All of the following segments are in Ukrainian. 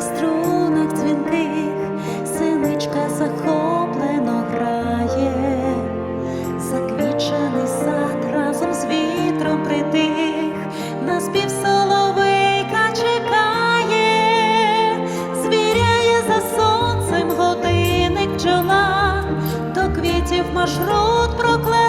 струнах дзвінких, синичка захоплено грає, заквічений сад разом з вітром притих, на спів чекає, звіряє за сонцем годинник бджола, до квітів маршрут прокле.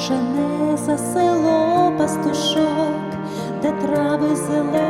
Жене за село пастушок, де трави зелені.